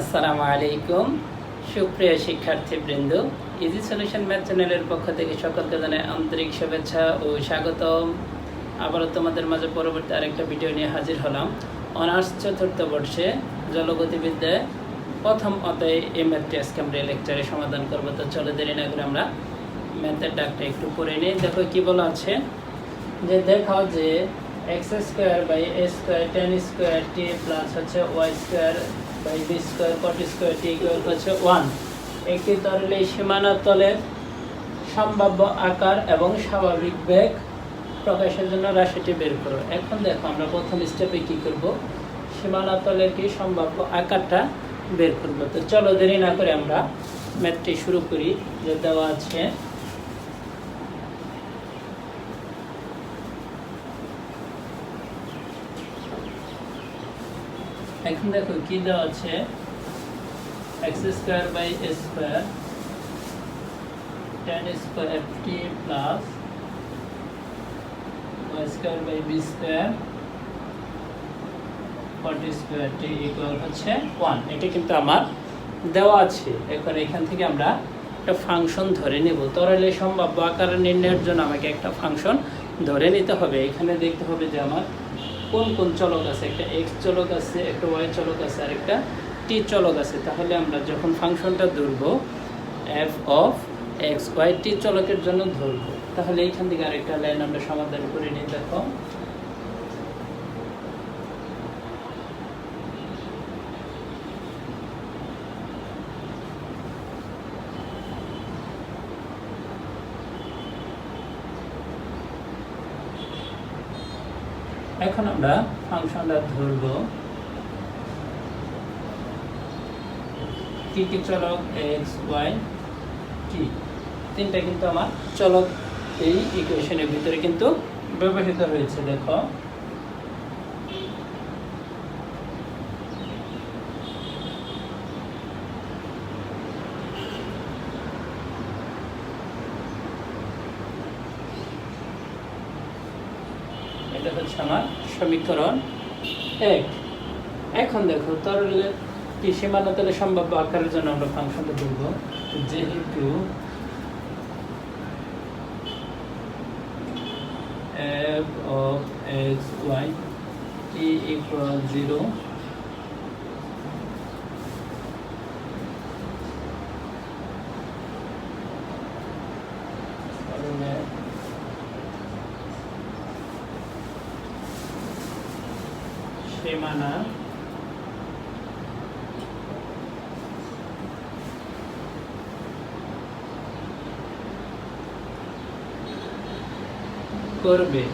আসসালামু আলাইকুম। সুপ্রিয় শিক্ষার্থীবৃন্দ ইজি সলিউশন ম্যাথ চ্যানেলের পক্ষ থেকে সকলকে জানাই আন্তরিক শুভেচ্ছা ও স্বাগতম। আবারও তোমাদের মাঝে পরবর্তী আরেকটা ভিডিও নিয়ে হাজির হলাম। অনার্স চতুর্থ বর্ষে জলগতিবিদ্যায় প্রথম অধ্যায়ে এই ম্যাথটি আজকে আমরা লেকচারে সমাধান করব। তো চলো দেরি না করে আমরা ম্যাথের ডাকটা একটু পড়ে নিই। দেখো কি বলা আছে? যে দেখাও যে X square by A square tan square T plus হচ্ছে ওয়াই স্কোয়ার স্কোয়ার হচ্ছে ওয়ান একটি তরলে সীমানা তলের সম্ভাব্য আকার এবং স্বাভাবিক বেগ প্রকাশের জন্য রাশিটি বের করো। এখন দেখো আমরা প্রথম স্টেপে কি করব? সীমানা তলের কি সম্ভাব্য আকারটা বের করব। তো চলো দেরি না করে আমরা ম্যাথটি শুরু করি। যে দেওয়া আছে এখন দেখো কি দেওয়া আছে? X square by A square tan square T plus Y square by B square forty square T equal হচ্ছে ওয়ান এটা কিন্তু আমার দেওয়া আছে। এখন এখান থেকে আমরা একটা ফাংশন ধরে নেব। তরলে সম্ভাব্য আকার নির্ণয়ের জন্য আমাকে একটা ফাংশন ধরে নিতে হবে। এখানে দেখতে হবে যে আমার কোন কোন চলক আছে? একটা এক্স চলক আছে, একটা ওয়াই চলক আছে, আর একটা টি চলক আছে। তাহলে আমরা যখন ফাংশনটা ধরবো F of X Y T চলকের জন্য ধরবো। তাহলে এইখান থেকে আরেকটা লাইন আমরা সমাধান করে নিই, দেখো। এখন আমরা ফাংশনটা ধরব। কি কি চলক? এক্স ওয়াই টি তিনটা কিন্তু আমার চলক। এই ইকুয়েশনের ভিতরে কিন্তু ব্যবহৃত হয়েছে, দেখো এটা হচ্ছে আমার সমীকরণ এক। এখন দেখো তরলে কি সীমানা তলে সম্ভাব্য আকারের জন্য আমরা ফাংশনটা ধরব? যেহেতু f of x, y, t equal 0 তাহলে সীমানা করবে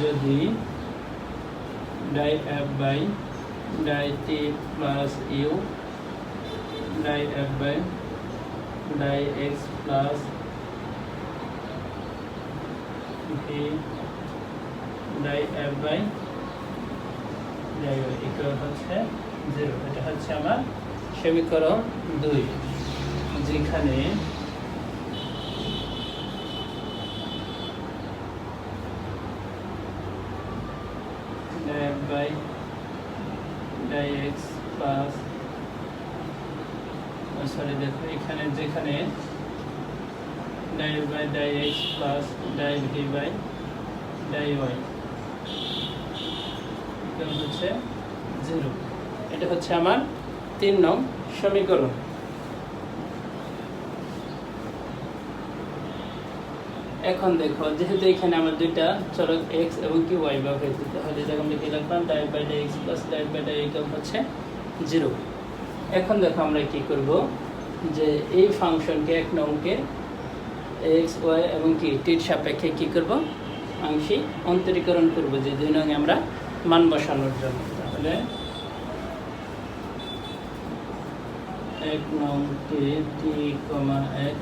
যদি die F by die T plus U die F by die X plus F by die Y equal হচ্ছে জিরো এটা হচ্ছে আমার সমীকরণ দুই যেখানে by die X plus sorry দেখো, এখানে যেখানে die by die X plus die V by die Y zero এটা তিন নং সমীকরণ। এখন দেখো, যেহেতু এখানে আমার দুইটা চলক এক্স এবং কি ওয়াই ব্যবহৃত তাহলে যখন die X plus die by die হচ্ছে জিরো এখন দেখো আমরা কি করব, যে এই ফাংশনকে এক নংকে এক্স, ওয়াই এবং কি টির সাপেক্ষে কি করব? আংশিক অন্তরীকরণ করব যে দুই নং আমরা মান বসানোর জন্য। তাহলে এক নং টি টি কমা এক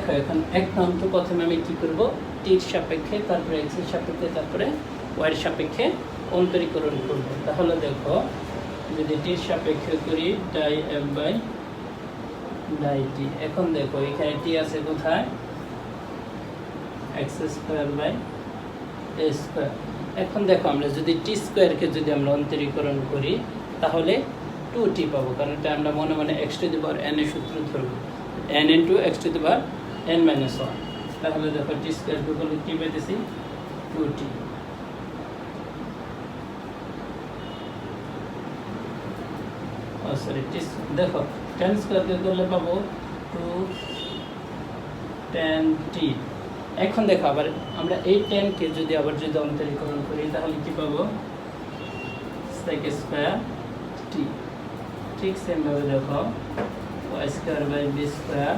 দেখো, এখন এক নং তো প্রথমে আমি কি করব? টির সাপেক্ষে, তারপরে এক্সের সাপেক্ষে, তারপরে ওয়াইয়ের সাপেক্ষে অন্তরীকরণ করব। তাহলে দেখো, যদি টির সাপেক্ষে করি die F by die T, এখন দেখো, এখানে টি আছে কোথায়? X square by A square. এখন দেখো, আমরা যদি টি স্কোয়ারকে যদি আমরা অন্তরীকরণ করি, তাহলে টু টি পাবো, কারণ এটা আমরা মনে মনে এক্স টু দি এন এ সূত্র ধরবো। N into X to the power N minus one তাহলে দেখো টি স্কোয়ারকে করলে কী পেতেছি টু টি সরি টি দেখো টেন স্কোয়ারকে করলে পাবো টু টেন টি এখন দেখো, আবার আমরা এই টেনকে যদি আবার যদি অন্তরীকরণ করি, তাহলে কি পাবো? সেক স্কোয়ার টি ঠিক সেমভাবে দেখো Y square by B square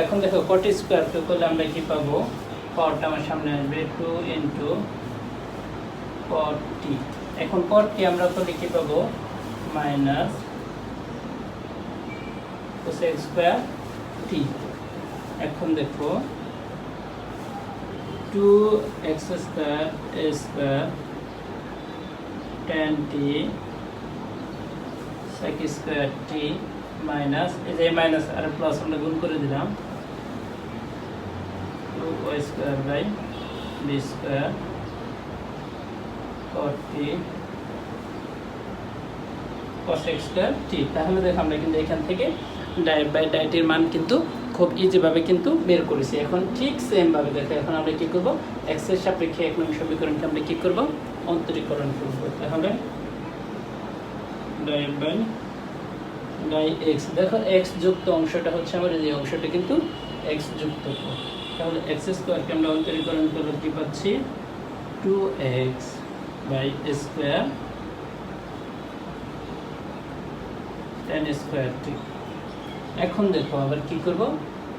এখন দেখো কটি স্কোয়ারকে করলে আমরা কি পাবো? পাওয়ারটা আমার সামনে আসবে টু ইন্টু পট টি এখন পট আমরা করলে কি পাবো? মাইনাস স্কোয়ার টি এখন দেখো two X square A square tan T sec square T minus, এই যে মাইনাস আর প্লাস আমরা গুণ করে দিলাম। Two Y square by B square forty cos x square T তাহলে দেখো আমরা কিন্তু এখান থেকে ডায়েট বাই ডায়েটের মান কিন্তু খুব ইজিভাবে কিন্তু বের করেছি। এখন ঠিক সেমভাবে দেখো, এখন আমরা কী করব? এক্সের সাপেক্ষে এক নং সমীকরণকে আমরা কী করব? অন্তরীকরণ করব। তাহলে ডায়েট বাই ডাই এক্স দেখো এক্স যুক্ত অংশটা হচ্ছে আমার এই অংশটা কিন্তু এক্স যুক্ত। তাহলে এক্স স্কোয়ারকে আমরা অন্তরীকরণ করলে কী পাচ্ছি? Two X by square tan square ঠিক এখন দেখো আবার কি করব?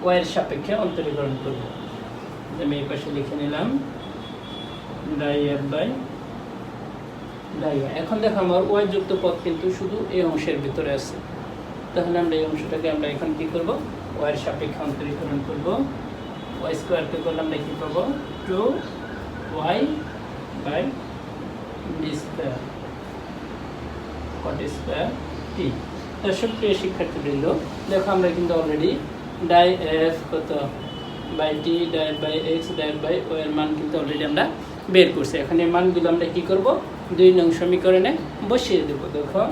ওয়াইয়ের সাপেক্ষে অন্তরীকরণ করব। আমি এই পাশে লিখে নিলাম ডাই এফ বাই ডাই এখন দেখো আমার ওয়াই যুক্ত পথ কিন্তু শুধু এই অংশের ভিতরে আছে। তাহলে আমরা এই অংশটাকে আমরা এখন কি করব? ওয়াইয়ের সাপেক্ষে অন্তরীকরণ করব। ওয়াই স্কোয়ারকে করলে আমরা কী পাবো? Two Y by D square cot square T দর্শক, প্রিয় শিক্ষার্থীবৃন্দ, দেখো আমরা কিন্তু অলরেডি ডাই এফ কত? By T diet by X diet by ও এর মান কিন্তু অলরেডি আমরা বের করছি। এখন এই মানগুলো আমরা কি করব? দুই নং সমীকরণে বসিয়ে দেবো। দেখো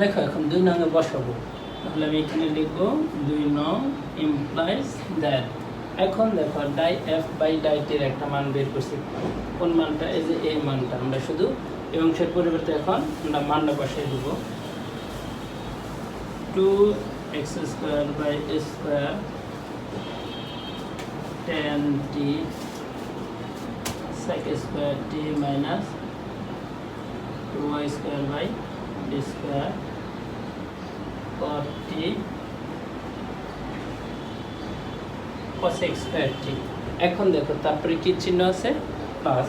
দেখো এখন দুই নঙে বসাবো। তাহলে আমি এখানে লিখব দুই নং ইমপ্লাইজ দ্যাট এখন দেখো ডাই এফ বাই ডাইটির একটা মান বের করছি। কোন মানটা? এই যে এই মানটা। আমরা শুধু এই অংশের পরিবর্তে এখন আমরা মানটা বসাই দেব। Two X square by square tan T sec square T minus two Y square by D square forty cosec square T এখন দেখো, তারপরে কি চিহ্ন আছে? প্লাস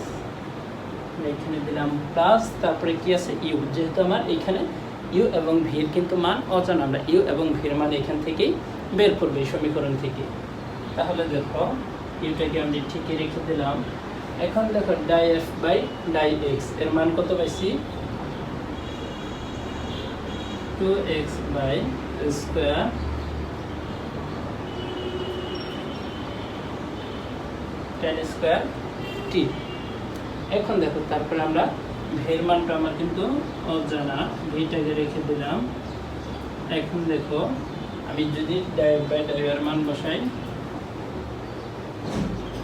এখানে দিলাম প্লাস তারপরে কি আছে? ইউ যেহেতু আমার এখানে ইউ এবং ভির কিন্তু মান অজানা, আমরা ইউ এবং ভির মান এখান থেকেই বের করবে সমীকরণ থেকে। তাহলে দেখো ইউটাকে আমি ঠিকই রেখে দিলাম। এখন দেখো ডাই এফ বাই ডাই এক্সের মান কত পাইছি? Two X by square tan square T এখন দেখো, তারপরে আমরা ভের মানটা আমার কিন্তু অজানা ভিটাকে রেখে দিলাম। এখন দেখো, আমি যদি ডাইভ বাই মান বসাই,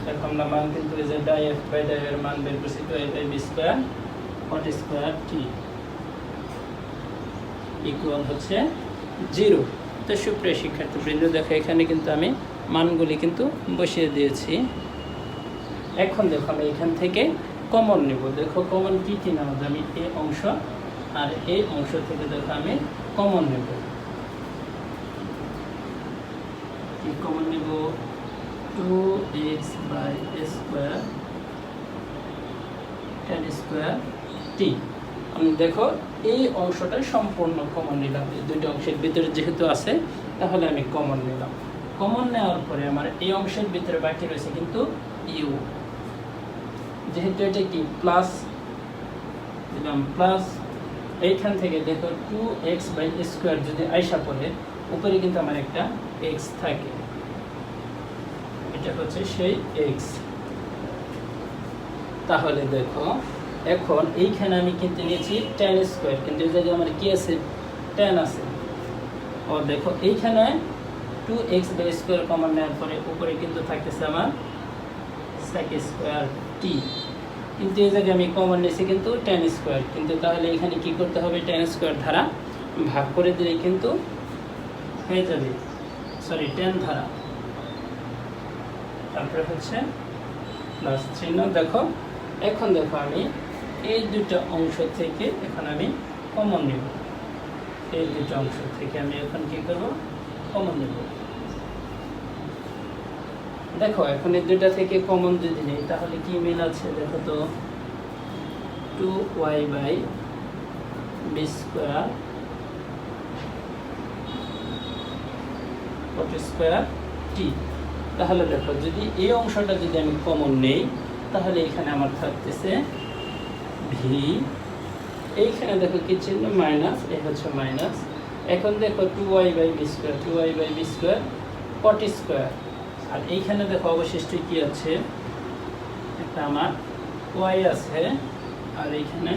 দেখো আমরা মান কিন্তু ডাইভ বাই ডাইভের মান বের করছি টু এফ বি স্কোয়ার ফট স্কোয়ার টি ইকুয়াল হচ্ছে জিরো তো সুপ্রিয় শিক্ষার্থীবৃন্দ, দেখো এখানে কিন্তু আমি মানগুলি কিন্তু বসিয়ে দিয়েছি। এখন দেখো আমি এখান থেকে কমন নেব। দেখো কমন কী কী নেব আমি এই অংশ আর এই অংশ থেকে দেখো আমি কমন নেব। কমন নেব? Two X by square tan square T দেখো, এই অংশটা সম্পূর্ণ কমন নিলাম। এই দুটো অংশের ভিতরে যেহেতু আছে, তাহলে আমি কমন নিলাম। কমন নেওয়ার পরে আমার এই অংশের ভিতরে বাকি রয়েছে কিন্তু ইউ যেহেতু এটা কি প্লাস দিলাম প্লাস এইখান থেকে দেখো টু এক্স বাই স্কোয়ার যদি আইসা পড়ে, উপরে কিন্তু আমার একটা এক্স থাকে। এটা হচ্ছে সেই এক্স তাহলে দেখো এখন এইখানে আমি কিন্তু নিয়েছি টেন স্কোয়ার কিন্তু এই জায়গায় আমার কি আছে? টেন আছে। ও, দেখো, এইখানে two X by square common নেওয়ার পরে উপরে কিন্তু থাকতেছে আমার সেক স্কোয়ার টি কিন্তু এই জায়গায় আমি কমন নিয়েছি কিন্তু টেন স্কোয়ার কিন্তু তাহলে এখানে কি করতে হবে? টেন স্কোয়ার ধারা ভাগ করে দিলে কিন্তু হয়ে যাবে। সরি টেন ধারা। তারপরে হচ্ছে প্লাস চিহ্ন, দেখো। এখন দেখো আমি এই দুটো অংশ থেকে এখন আমি কমন নেব। এই দুটো অংশ থেকে আমি এখন কি করব? কমন নেব। দেখো, এখন এই দুটা থেকে কমন যদি নেই, তাহলে কি মিল আছে? দেখো তো two Y by B square square T তাহলে দেখো, যদি এই অংশটা যদি আমি কমন নেই, তাহলে এখানে আমার থাকতেছে ভি এইখানে দেখো কি চিহ্ন? মাইনাস এ হচ্ছে মাইনাস। এখন দেখো two Y by B square two Y by B square forty square আর এইখানে দেখো অবশিষ্ট কি আছে? একটা আমার ওয়াই আছে, আর এইখানে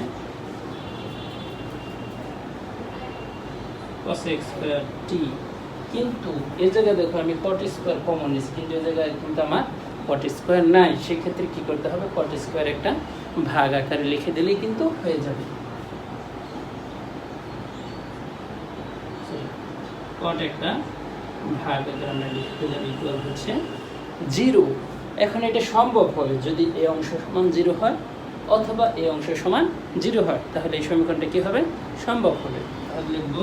স্কোয়ার টি কিন্তু এই জায়গায় দেখো আমি কট স্কোয়ার কমন নিচ্ছি কিন্তু এই জায়গায় কিন্তু আমার কট স্কোয়ার নাই। সেক্ষেত্রে কি করতে হবে? কট স্কোয়ার একটা ভাগ আকারে লিখে দিলেই কিন্তু হয়ে যাবে। কট একটা ভাগ আকারে আমরা ইকুয়াল হচ্ছে জিরো। এখন এটা সম্ভব হবে যদি এই অংশ সমান জিরো হয় অথবা এই অংশ সমান জিরো হয় তাহলে এই সমীকরণটা কি হবে? সম্ভব হবে। তাহলে লিখব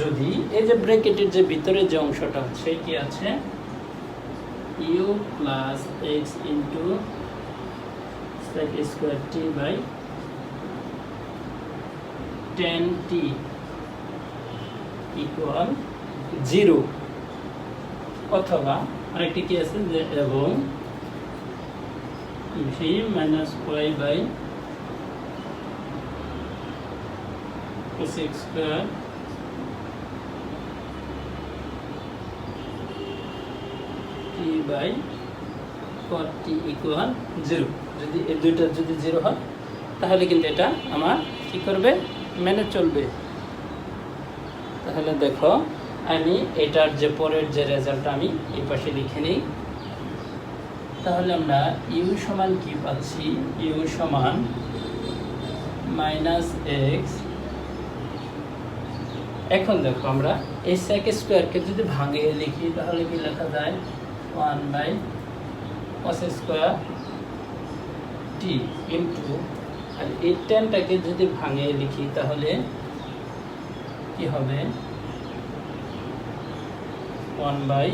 যদি এই যে ব্র্যাকেটের যে ভিতরে যে অংশটা আছে কি আছে? U plus X into square T by tan T equal zero অথবা আরেকটি কি আছে যে, এবং V minus Y by cosec square by for T equal zero যদি এই দুইটা যদি জিরো হয়, তাহলে কিন্তু এটা আমার করবে? মেনে চলবে। তাহলে দেখো, আমি এটার যে পরের যে রেজাল্ট আমি এই পাশে লিখে নিই। তাহলে আমরা ইউ সমান কি পাচ্ছি? ইউ সমান মাইনাস এক্স এখন দেখো আমরা এই সেক স্কোয়ারকে যদি ভাঙিয়ে লিখি, তাহলে কি লেখা যায়? One by cos square T into আর এই টেনটাকে যদি ভাঙিয়ে লিখি, তাহলে কি হবে? ওয়ান বাই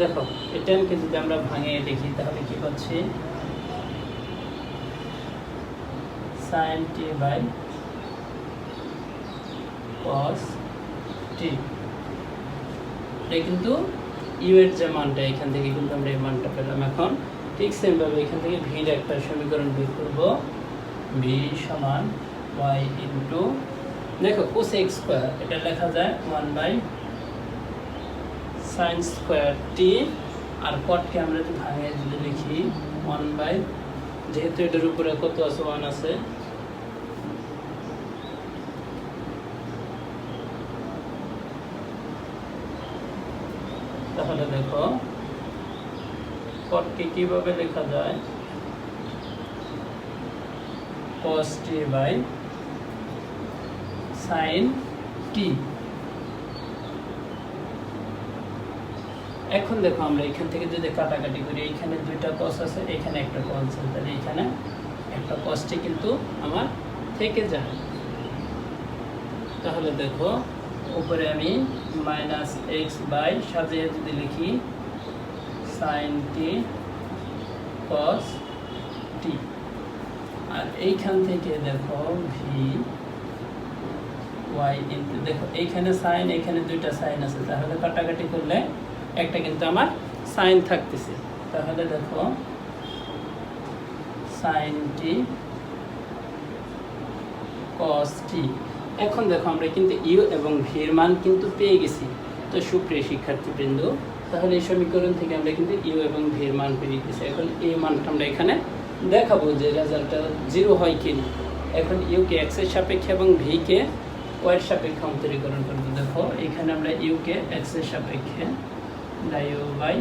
দেখো, এই টেনকে যদি আমরা ভাঙিয়ে লিখি, তাহলে কি পাচ্ছি সাইন টি বাই কস টি এটা কিন্তু ইউ এর যে মানটা, এখান থেকে কিন্তু আমরা এই মানটা পেলাম এখন। ঠিক সেমভাবে এখান থেকে ভির একটা সমীকরণ বের করব। ভি সমান ওয়াই ইন্টু দেখো কোস এক্স স্কোয়ার এটা লেখা যায় one by sine square T আর কটকে আমরা যদি ভাঙিয়ে যদি লিখি ওয়ান বাই যেহেতু এটার উপরে কত আছে ওয়ান আছে তাহলে দেখো কটকে কীভাবে লেখা যায়? cos t by sin t এখন দেখো আমরা এখান থেকে যদি কাটাকাটি করি, এইখানে দুইটা কস আছে এখানে একটা কস আছে, তাহলে এখানে একটা কসটি কিন্তু আমার থেকে যায়। তাহলে দেখো উপরে আমি মাইনাস এক্স বাই সাজিয়ে যদি লিখি সাইন টি কস টি আর এইখান থেকে দেখো ভি ওয়াই ইন্টু দেখো এইখানে সাইন এখানে দুইটা সাইন আছে। তাহলে কাটাকাটি করলে একটা কিন্তু আমার সাইন থাকতেছে। তাহলে দেখো সাইন টি কস টি এখন দেখো, আমরা কিন্তু ইউ এবং ভির মান কিন্তু পেয়ে গেছি। তো সুপ্রিয় শিক্ষার্থীবৃন্দ, তাহলে এই সমীকরণ থেকে আমরা কিন্তু ইউ এবং ভির মান পেয়ে গেছি। এখন এই মানটা আমরা এখানে দেখাবো যে রেজাল্টটা জিরো হয় কি না এখন ইউকে এক্সের সাপেক্ষে এবং ভিকে ওয়ের সাপেক্ষে অন্তরীকরণ করব। দেখো, এখানে আমরা ইউকে এক্সের সাপেক্ষে d O by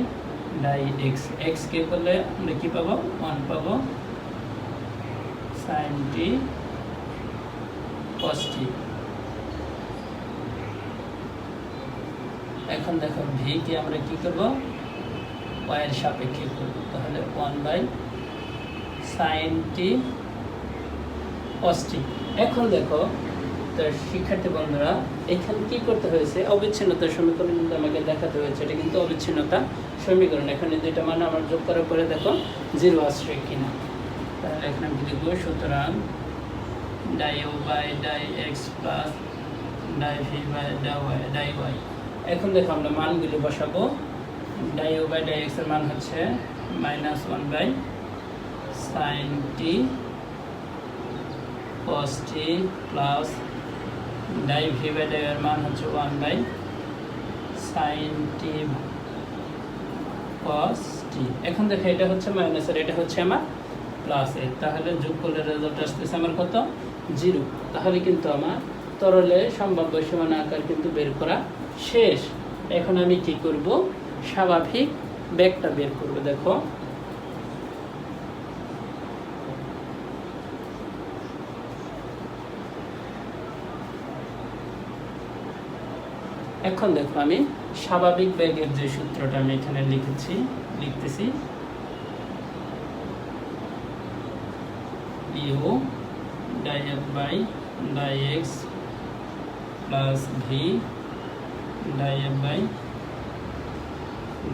die x x কে করলে আমরা কি পাবো? ওয়ান পাবো। সাইন টি এখন দেখো আমরা কি করব? ওয়াইয়ের সাপেক্ষে করব। তাহলে one by sine t t এখন দেখো শিক্ষার্থী বন্ধুরা, এখানে কি করতে হয়েছে? অবিচ্ছিন্নতার সমীকরণ কিন্তু আমাকে দেখাতে হয়েছে। এটা কিন্তু অবিচ্ছিন্নতা সমীকরণ। এখানে দুইটা মান আমার যোগ করার পরে দেখো জিরো আসছে কিনা। তাহলে এখানে লিখব? সুতরাং d O by d x plus d v by d y d y এখন দেখো আমরা মানগুলি বসাবো। ডাই ও বাই ডাই এক্সের মান হচ্ছে minus one by sine t cos t plus d v by d এর মান হচ্ছে one by sine t cos t এখন দেখো এটা হচ্ছে মাইনাস আর এটা হচ্ছে আমার প্লাস এ তাহলে যোগ করলে রেজাল্ট আসতেছে আমার কত? জিরো। তাহলে কিন্তু আমার তরলে সম্ভাব্য সীমানা আকার কিন্তু বের করা শেষ। এখন আমি কি করব? স্বাভাবিক ব্যাগটা বের করব, দেখো। এখন দেখো আমি স্বাভাবিক ব্যাগের যে সূত্রটা আমি এখানে লিখেছি, লিখতেছি। D f by d x plus v d f by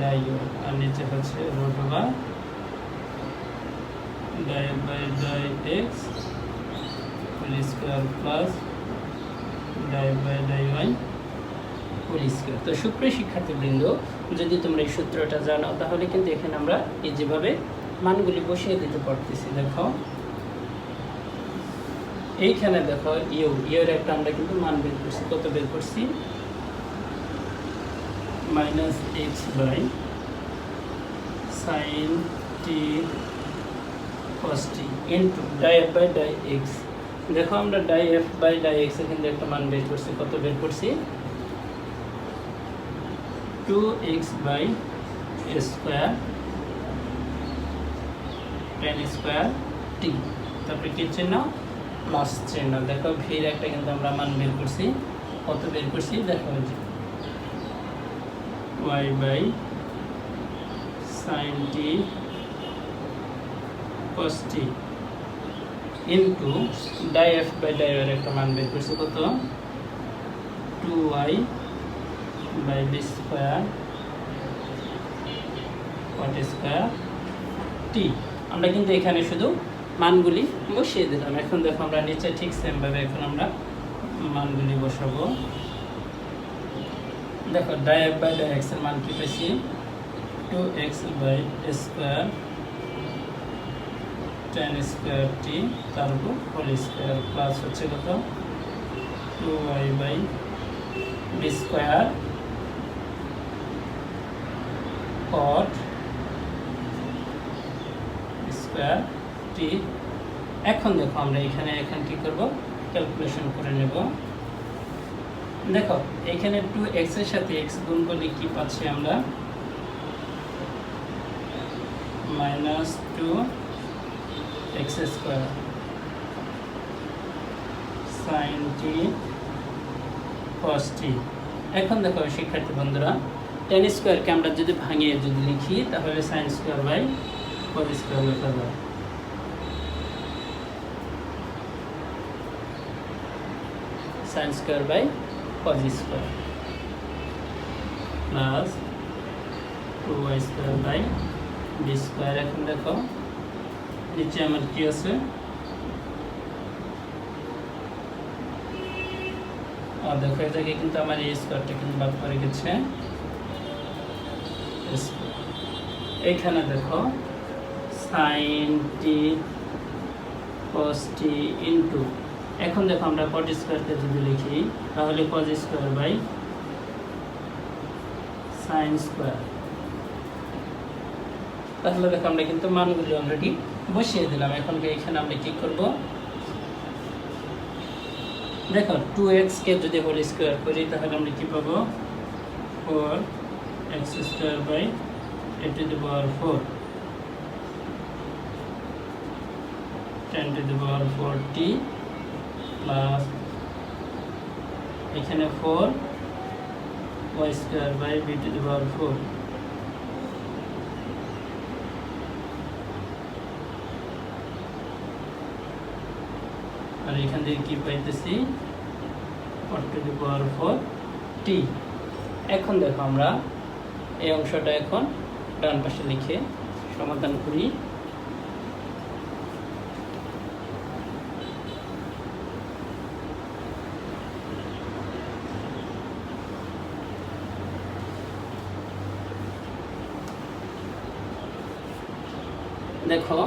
d u আর নিচে হচ্ছে root over d f by d x whole square plus d f by d y whole তো সুপ্রিয় শিক্ষার্থীবৃন্দ, যদি তোমরা এই সূত্রটা জানো, তাহলে কিন্তু এখানে আমরা এই যেভাবে মানগুলি বসিয়ে দিতে পারতেছি। দেখো এইখানে দেখো, ইউ, ইউর একটা আমরা কিন্তু মান বের করছি, কত বের করছি? Minus x by sine t cos t into d f by d x. দেখো আমরা ডাই এফ বাই ডাই এক্সের কিন্তু একটা মান বের করছি, কত বের করছি? Two x by square tan square t. তারপরে কি চিহ্ন? প্লাস চিহ্ন। দেখো ভির একটা কিন্তু আমরা মান বের করছি। কত বের করছি? দেখো যে। Y by sine t cos t into d f by d একটা মান বের করছি কত? Two y by b square cot square t আমরা কিন্তু এখানে শুধু মানগুলি বসিয়ে দিলাম। এখন দেখো আমরা নিচে ঠিক সেমভাবে এখন আমরা মানগুলি বসাবো। দেখো, ডাই এফ বাই ডাই এক্সের মান কি পেয়েছি? Two x by square tan square t তার উপর হোল স্কোয়ার প্লাস হচ্ছে কত? Two y by b square cot square t, এখন দেখো আমরা এখানে এখন কি করব? ক্যালকুলেশন করে নেব। দেখো, এখানে টু এক্সের সাথে এক্স গুণ করলে কি পাচ্ছি আমরা? Minus two x square sine t cos t এখন দেখো শিক্ষার্থী বন্ধুরা টেন স্কোয়ারকে আমরা যদি ভাঙিয়ে যদি লিখি, তাহলে sine square by cos square লেখা যায়। Sine square by cos square plus two y square by b square এখন দেখো। নিচে আমার কি আছে? দেখো জায়গায় কিন্তু আমার এই স্কোয়ারটা কিন্তু বাদ করে গেছে। এইখানে দেখো sign t cos t into এখন দেখো আমরা কট স্কোয়ারকে যদি লিখি, তাহলে cos square by sine square তাহলে দেখো আমরা কিন্তু মানগুলি অলরেডি বসিয়ে দিলাম। এখন এখানে আমরা কি করব? দেখো টু এক্সকে যদি হোল স্কোয়ার করি, তাহলে আমরা কি পাবো? Four x square by a to the power four tan to the power four t plus এখানে four y square by b to the power four আর এখান থেকে কি পাইতেছি? Four to the power four t এখন দেখো আমরা এই অংশটা এখন ডান পাশে লিখে সমাধান করি। দেখো,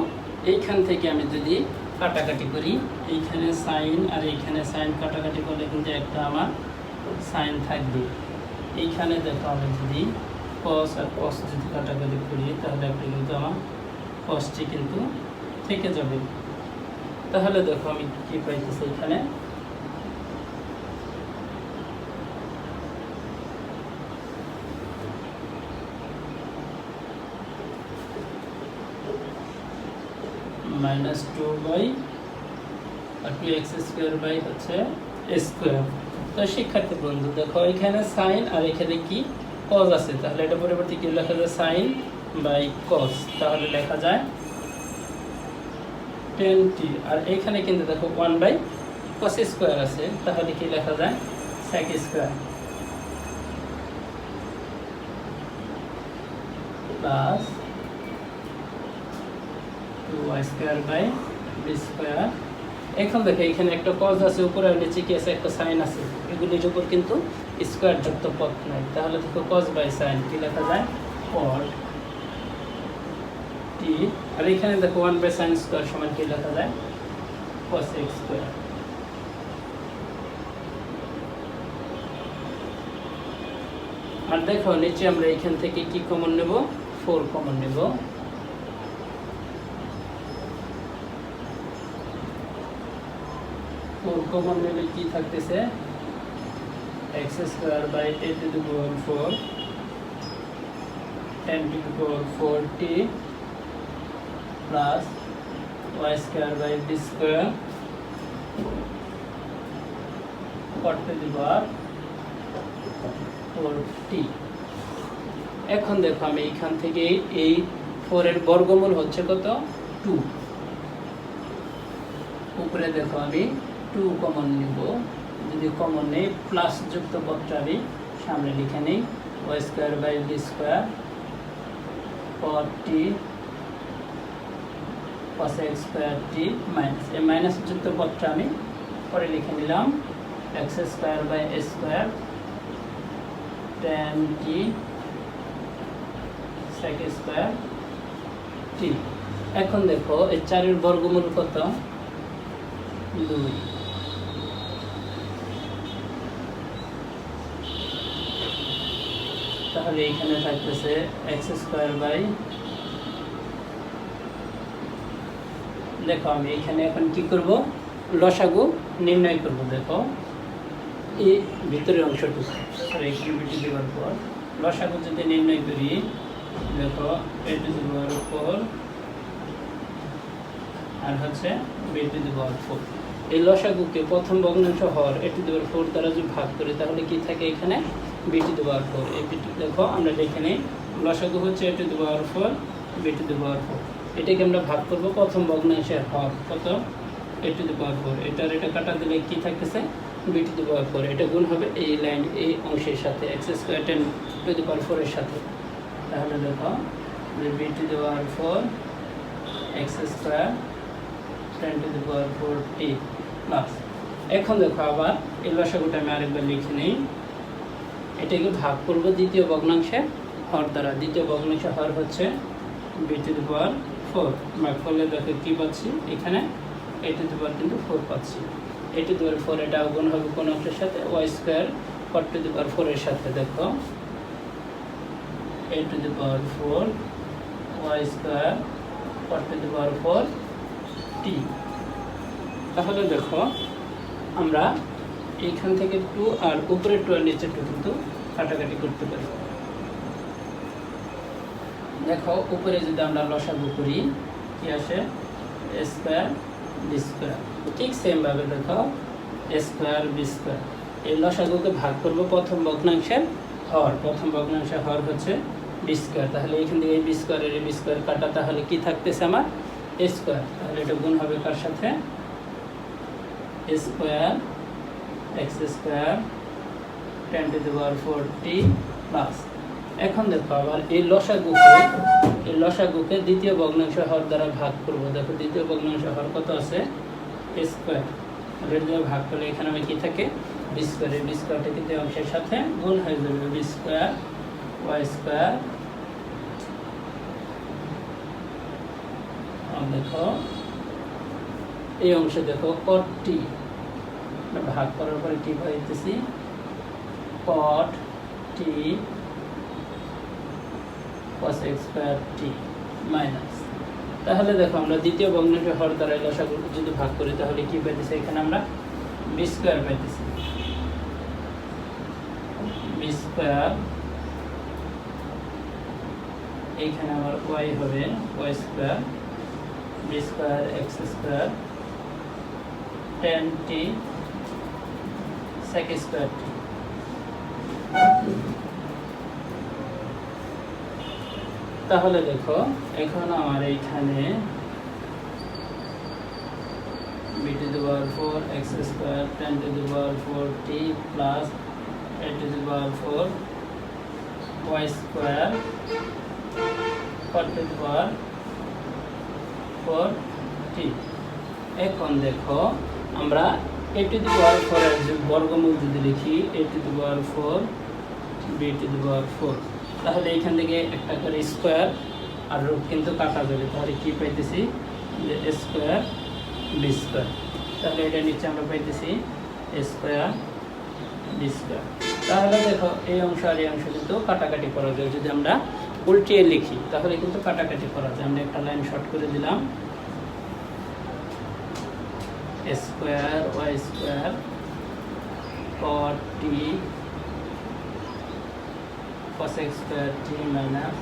এইখান থেকে আমি যদি কাটাকাটি করি, এইখানে সাইন আর এইখানে সাইন কাটাকাটি করলে কিন্তু একটা আমার সাইন থাকবে। এইখানে দেখো আমি যদি কস আর কস যদি কাটাকাটি করি, তাহলে একটা কিন্তু আমার কসটি কিন্তু থেকে যাবে। তাহলে দেখো আমি কী পাইতেছি এখানে? Minus two by two x square by হচ্ছে স্কোয়ার তো শিক্ষার্থী বন্ধু, দেখো এখানে সাইন আর এখানে কি কজ আছে। তাহলে এটা পরিবর্তে কি লেখা যায়? সাইন বাই কজ তাহলে লেখা যায় টেন আর এখানে কিন্তু দেখো ওয়ান বাই কস স্কোয়ার আছে। তাহলে কি লেখা যায়? Sec square plus two y square by b square. এখন দেখো, এখানে একটা কজ আছে, উপরে নিচে কি আছে? একটা সাইন আছে। এগুলির উপর কিন্তু স্কোয়ার যুক্ত পথ নাই তাহলে দেখো কজ বাই সাইন কি লেখা যায়? কট টি আর এখানে দেখো ওয়ান বাই সাইন স্কোয়ার সমান কি লেখা যায়? কস এক্স স্কোয়ার আর দেখো, নিচে আমরা এখান থেকে কি কমন নেব? ফোর কমন নেব। কমন নিলে কি থাকতেছে x square by a to the power four tan to the power four t plus y square by b square cot to the power four t এখন দেখো আমি এইখান থেকে এই ফোরের বর্গমূল হচ্ছে কত? টু উপরে দেখো আমি টু কমন নিব যদি কমন নেই প্লাস যুক্ত পদটা আমি সামনে লিখে নেই y square by b square t cos x square t minus এই মাইনাস যুক্ত পদটা আমি পরে লিখে নিলাম x square by a square tan t sec square t এখন দেখো এই চারের বর্গমূল কত? দুই। তাহলে এইখানে থাকতেছে এক্স স্কোয়ার বাই দেখো আমি এখানে এখন কি করব? লসাগু নির্ণয় করব, দেখো। এই ভিতরের অংশটুকু বিটি দেওয়ার পর। লসাগু যদি নির্ণয় করি, দেখো a to the power four আর হচ্ছে b to the power four এই লসাগুকে প্রথম ভগ্নাংশ হর এ টু দি পাওয়ার ফোর দ্বারা যদি ভাগ করি, তাহলে কি থাকে এখানে? বি দেওয়ার ফোর এই বিটি দেখো, আমরা লিখে নিই লসাগু হচ্ছে এটি দেওয়ার the power four b to four এটাকে আমরা ভাগ করব প্রথম ভগ্নাংশের হর কত? এটি টু দি পাওয়ার ফোর এটার, এটা কাটা দিলে কি থাকতেছে? বিটি টু দি পাওয়ার ফোর এটা গুণ হবে এই লাইন এই অংশের সাথে x square tan to the power ফোরের সাথে। তাহলে দেখো, যে b to the power four x square tan to the power four t plus এখন দেখো আবার, এই লসাগুটা আমি আরেকবার লিখে নিই। এটাকে ভাগ করব দ্বিতীয় ভগ্নাংশের হর দ্বারা। দ্বিতীয় ভগ্নাংশের হর হচ্ছে b to the power four ভাগ করলে দেখো কী পাচ্ছি? এখানে এ টু দি পাওয়ার কিন্তু ফোর পাচ্ছি। এ টু দি পাওয়ার ফোর এটা গুণ হবে কোন অংশের সাথে? Y square four to the power ফোরের সাথে, দেখো। A to the power four y square four to the power four t তাহলে দেখো, আমরা এইখান থেকে টু আর উপরে টু আর নিচে টু কিন্তু কাটাকাটি করতে পারি। দেখো, উপরে যদি আমরা লসাগু করি, কি আসে? স্কোয়ার বি স্কোয়ার ঠিক সেমভাবে দেখো স্কোয়ার বি স্কোয়ার এই লসাগুকে ভাগ করব প্রথম ভগ্নাংশের হর। প্রথম ভগ্নাংশের হর হচ্ছে বি স্কোয়ার তাহলে এখান থেকে এই বি স্কোয়ারের বি স্কোয়ার কাটা তাহলে কি থাকতেছে আমার? স্কোয়ার তাহলে এটা গুণ হবে কার সাথে? Square x square tan to the power four t plus এখন দেখো আবার এই লসাগুকে এই লসাগুকে দ্বিতীয় ভগ্নাংশ হর দ্বারা ভাগ করব। দেখো দ্বিতীয় ভগ্নাংশ হর কত আছে? স্কোয়ার এর দ্বারা ভাগ করলে এখানে আমি কি থাকে? বি স্কোয়ার এই বি স্কোয়ারটা তৃতীয় অংশের সাথে গুণ হয়ে যাবে। বি স্কোয়ার ওয়াই স্কোয়ার দেখো, এই অংশে দেখো কট ভাগ করার পরে টি পাইতেছি cot t x square t minus তাহলে দেখো আমরা দ্বিতীয় ভগ্নাংশ হর দ্বারা লসাগু যদি ভাগ করি, তাহলে কি পাইতেছি এখানে আমরা বি স্কোয়ার পাইতেছি বি স্কোয়ার এইখানে আমার ওয়াই হবে y square b square x square tan t sec square t তাহলে দেখো, এখন আমার এইখানে b to power four x square tan to the power four t plus a to the power four y square four to the power four t এখন দেখো, আমরা এ to the power ফোরের যে বর্গমূল যদি লিখি a to the power four b to the power four তাহলে এখান থেকে একটা করে স্কোয়ার আর রূপ কিন্তু কাটা যাবে। তাহলে কি পাইতেছি? যে স্কোয়ার বি স্কোয়ার তাহলে এটা নিচে আমরা পাইতেছি স্কোয়ার বি স্কোয়ার তাহলে দেখো, এই অংশ আর এই অংশ কিন্তু কাটাকাটি করা যায়। যদি আমরা উল্টিয়ে লিখি, তাহলে কিন্তু কাটাকাটি করা যায়। আমরা একটা লাইন শর্ট করে দিলাম। Square y square cot t cos x square t minus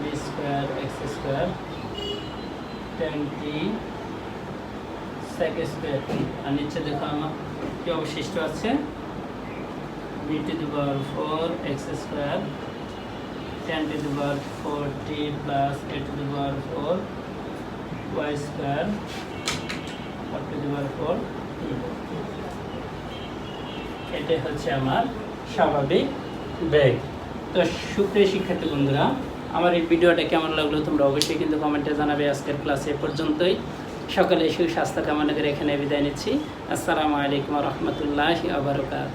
b square x square tan t sec square t আর নিচে দেখো আমার কি অবশিষ্ট আছে b to the power 4 x square tan to the power 4 t plus a to the power 4 y square 4 to the power 4 t এটাই হচ্ছে আমার স্বাভাবিক ব্যাগ। তো সুপ্রিয় শিক্ষার্থী বন্ধুরা, আমার এই ভিডিওটা কেমন লাগল তোমরা অবশ্যই কিন্তু কমেন্টে জানাবে। আজকের ক্লাসে পর্যন্তই। সকালে সুস্বাস্থ্য কামনা করে এখানে বিদায় নিচ্ছি। আসসালামু আলাইকুম রহমতুল্লাহ আবরকাত